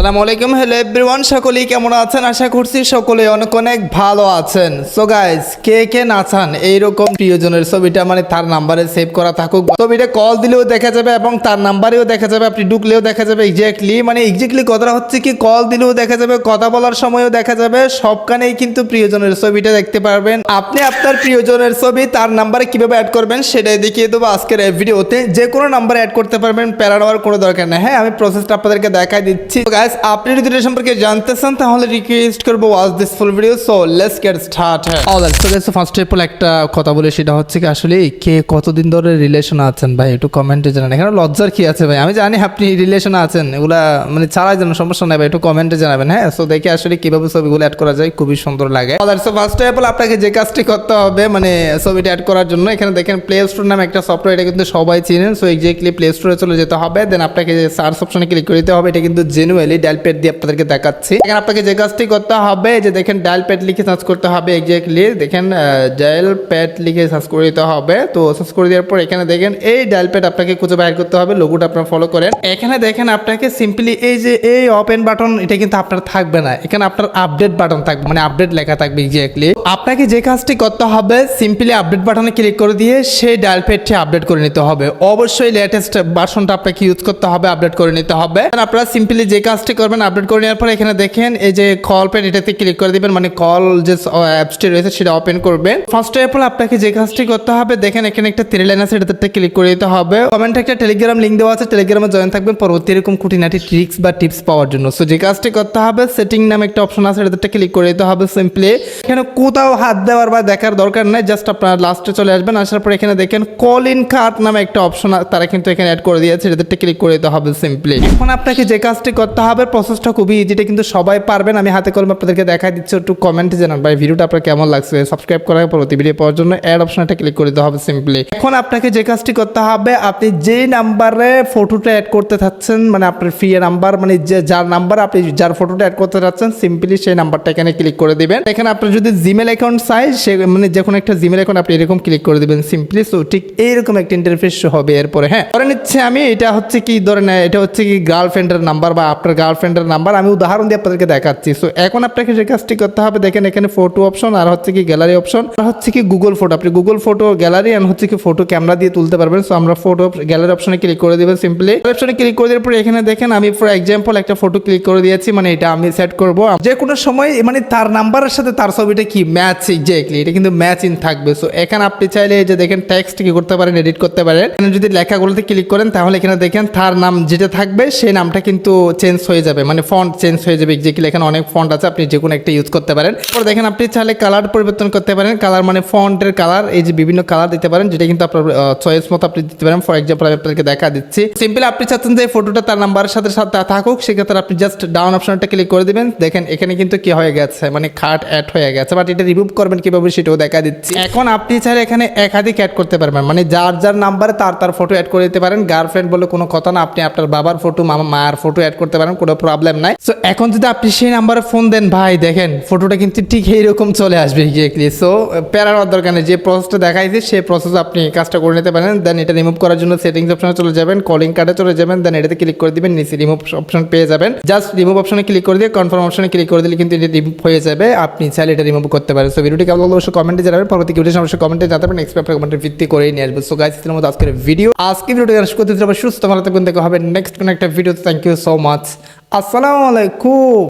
সালাম আলাইকুম। Hello everyone সকলেই কেমন আছেন? আশা করছি সকলে অনেক অনেক ভালো আছেন। সো গাইজ কে কে নাচান এইরকম প্রিয়জনের ছবিটা মানে তার নাম্বারে সেভ করা থাকুক। ছবিটা কল দিলেও দেখা যাবে এবং তার নাম্বারেও দেখা যাবে, আপনি ঢুকলেও দেখা যাবে এক্স্যাক্টলি মানে এক্স্যাক্টলি কথাটা হচ্ছে কি কল দিলেও দেখা যাবে, কথা বলার সময়ও দেখা যাবে। সবখানেই কিন্তু প্রিয়জনের ছবিটা দেখতে পারবেন। আপনি আপনার প্রিয়জনের ছবি তার নাম্বারে কীভাবে অ্যাড করবেন সেটাই দেখিয়ে দেবো আজকের এই ভিডিওতে যে কোনো নাম্বারে অ্যাড করতে পারবেন প্যারা নেওয়ার কোনো দরকার নেই। হ্যাঁ আমি প্রসেসটা আপনাদেরকে দেখাই দিচ্ছি। গাইস আপনি যদি এটা সম্পর্কে জানতে চান, তাহলে রিকোয়েস্ট করব watch this full video so let's get start alright so guys first of all একটা কথা বলি, সেটা হচ্ছে কি আসলে কে কতদিন ধরে রিলেশন আছেন ভাই? একটু কমেন্টে জানান। এখানে লজ্জার কি আছে ভাই? আমি জানি আপনি রিলেশন আছেন, এগুলা মানে ছাড়াই যেন সমস্যা নাই ভাই, একটু কমেন্টে জানাবেন হ্যাঁ? সো দেখে আসলে কীভাবে ছবিগুলো অ্যাড করা যায়, খুবই সুন্দর লাগে। Alright so first of all আপনাকে যে কাজটি করতে হবে মানে ছবিটা অ্যাড করার জন্য, এখানে দেখেন প্লে স্টোর নামে একটা সফটওয়্যার এটা কিন্তু সবাই চিনেন সো এক্স্যাক্টলি প্লে স্টোরে চলে যেতে হবে দেন আপনাকে সার্চ অপশনে ক্লিক করে দিতে হবে, এটা কিন্তু জেনুয়ালি ডায়াল প্যাড দিয়ে আপনাদেরকে দেখাচ্ছি। এখানে আপনাকে যে কাজটি করতে হবে, যে দেখেন ডায়াল প্যাড লিখে সার্চ করতে হবে এক্স্যাক্টলি দেখেন ডায়াল প্যাড লিখে সার্চ করে দিতে হবে। তো সার্চ করে দেওয়ার পর এখানে দেখেন, এই ডায়াল প্যাড আপনাকে খুঁজে বাইর করতে হবে লোগোটা আপনার ফলো করেন। এখানে দেখেন আপনাকে সিম্পলি এই যে এই ওপেন বাটন এটা কিন্তু আপনার থাকবে না। এখানে আপনার আপডেট বাটন থাকবে মানে আপডেট লেখা থাকবে এক্স্যাক্টলি আপনাকে যে কাজটি করতে হবে সিম্পলি আপডেট বাটনে ক্লিক করে দিয়ে সেই ডায়াল প্যাডটি আপডেট করে নিতে হবে। অবশ্যই লেটেস্ট ভার্সনটা আপনাকে ইউজ করতে হবে আপডেট করে নিতে হবে। আপনারা সিম্পলি যে কাজটি করবেন আপডেট করে নেওয়ার পর এখানে দেখেন, এই যে কল পেন এটাতে ক্লিক করে দিবেন মানে কল যে অ্যাপসটি রয়েছে সেটা ওপেন করবেন। ফার্স্ট অফ অল আপনাকে যে কাজটি করতে হবে, দেখেন এখানে একটা থ্রি লাইন আছে এটাতে ক্লিক করে দিতে হবে। কমেন্টে একটা টেলিগ্রাম লিঙ্ক দেওয়া আছে টেলিগ্রামে জয়েন থাকবেন, পরবর্তী এরকম খুঁটিনাটি ট্রিক্স বা টিপস পাওয়ার জন্য। সো যে কাজটি করতে হবে সেটিং নামে একটা অপশন আছে, এটাতে ক্লিক করে দিতে হবে সিম্পলি এখানে কোথাও হাত দেওয়ার বা দেখার দরকার নাই জাস্ট আপনার লাস্টে চলে আসবেন, আসার পর এখানে দেখেন কল ইন কার্ড নামে একটা অপশন তারা কিন্তু এখানে অ্যাড করে দিয়েছে, এটাতে ক্লিক করে দিতে হবে সিম্পলি এখন আপনাকে যে কাজটি করতে হবে প্রসেসটা খুবই এটা কিন্তু সবাই পারবেন। আমি হাতে কলমে আপনাদেরকে দেখাই দিচ্ছি, একটু কমেন্টে জানান। ভাই, ভিডিওটা আপনার কেমন লাগছে? সাবস্ক্রাইব করার পরবর্তী ভিডিও পাওয়ার জন্য অ্যাড অপশনটা ক্লিক করে দিতে হবে সিম্পলি এখন আপনাকে যে কাজটি করতে হবে, আপনি যে নাম্বারে ফটোটা অ্যাড করতে চাচ্ছেন মানে আপনার ফ্রি নাম্বার মানে যে, যার নাম্বার আপনি যার ফটোটা অ্যাড করতে চাচ্ছেন সিম্পলি সেই নাম্বারটা এখানে ক্লিক করে দিবেন। এখানে আপনার যদি জিমেল অ্যাকাউন্ট চাই সে মানে যে কোনো একটা জিমেল অ্যাকাউন্ট আপনি এরকম ক্লিক করে দিবেন সিম্পলি সো ঠিক এইরকম একটা ইন্টারফেস হবে এরপরে হ্যাঁ। ধরে নিচ্ছে আমি, এটা হচ্ছে কি ধরেন এটা হচ্ছে কি গার্লফ্রেন্ডের নাম্বার বা আপনার গার্লফ্রেন্ডের নাম্বার, আমি উদাহরণ দিয়ে আপনাদেরকে দেখাচ্ছি। সো এখন আপনাকে যে কাজটি করতে হবে, দেখেন এখানে ফটো অপশন আর হচ্ছে কি গ্যালারি অপশন আর হচ্ছে কি গুগল ফটো আপনি গুগল ফটো গ্যালারি আর হচ্ছে কি ফটো ক্যামেরা দিয়ে তুলতে পারবেন। সো আমরা ফটো গ্যালারি অপশনে ক্লিক করে দেবেন সিম্পলি অপশনে ক্লিক করে দেওয়ার পর এখানে দেখেন, আমি ফর এক্সাম্পল একটা ফটো ক্লিক করে দিয়েছি মানে এটা আমি সেট করব। যে কোনো সময় মানে তার নাম্বারের সাথে তার ছবিটা কি ম্যাচ এক্স্যাক্টলি এটা কিন্তু ম্যাচ থাকবে। সো এখানে আপনি চাইলে এই যে দেখেন টেক্সট কি করতে পারেন এডিট করতে পারেন। যদি লেখাগুলোতে ক্লিক করেন, তাহলে এখানে দেখেন তার নাম যেটা থাকবে, সেই নামটা কিন্তু চেঞ্জ হয়ে যাবে মানে ফন্ট চেঞ্জ হয়ে যাবে এক্স্যাক্টলি এখানে অনেক ফন্ট আছে আপনি যে কোনো একটা ইউজ করতে পারেন। পরে দেখেন আপনি চাইলে কালার পরিবর্তন করতে পারেন কালার মানে ফন্টের কালার এই যে বিভিন্ন কালার দিতে পারেন যেটা কিন্তু আপনার চয়েস মতো আপনি দিতে পারেন। ফর এক্সাম্পল আমি আপনাদেরকে দেখা দিচ্ছি। সিম্পলি আপনি চাচ্ছেন যে ফটোটা তার নাম্বারের সাথে সাথে থাকুক সেক্ষেত্রে আপনি জাস্ট ডাউন অপশনটা ক্লিক করে দেবেন। দেখেন এখানে কিন্তু কি হয়ে গেছে মানে খাট অ্যাড হয়ে গেছে বাট এটা রিমুভ করবেন কীভাবে সেটাও দেখা দিচ্ছি। এখন আপনি চাইলে এখানে একাধিক অ্যাড করতে পারবেন মানে যার যার নাম্বারে তার তার ফটো অ্যাড করে দিতে পারেন। গার্লফ্রেন্ড বলে কোনো কথা না আপনি আপনার বাবার ফটো মামা মার ফটো অ্যাড করতে পারেন। কোনো প্রবলেম নাই। সো এখন যদি আপনি সেই নাম্বারে ফোন দেন, ভাই দেখেন ফটোটা কিন্তু ঠিক এইরকম চলে আসবে এক্স্যাক্টলি সো প্যারার দরকার নেই। যে প্রসেসটা দেখাইছে সেই প্রসেস আপনি কাজটা করে নিতে পারেন দেন এটা রিমুভ করার জন্য সেটিংস অপশনে চলে যাবেন কলিং কার্ডে চলে যাবেন দেন এটাতে ক্লিক করে দিবেন, নিচে রিমুভ অপশন পেয়ে যাবেন। জাস্ট রিমুভ অপশনে ক্লিক করে দিয়ে কনফার্ম অপশনে ক্লিক করে দিলে কিন্তু এটা রিমুভ হয়ে যাবে। আপনি চাইলে এটা রিমুভ করতে পারেন। সো ভিডিওটি কেমন অবশ্যই কমেন্টে জানাবেন। পরবর্তী ভিডিও সমস্যা কমেন্টে পারেন। নেক্সট কমেন্টের ভিত্তি করেই নিয়ে আসব। সো গাইস এর আজকের ভিডিও আজকে ভিডিওটি করতে সুস্থ ভালো থাকবেন দেখা হবে নেক্সট কোনো একটা video thank you so much আসসালামু আলাইকুম।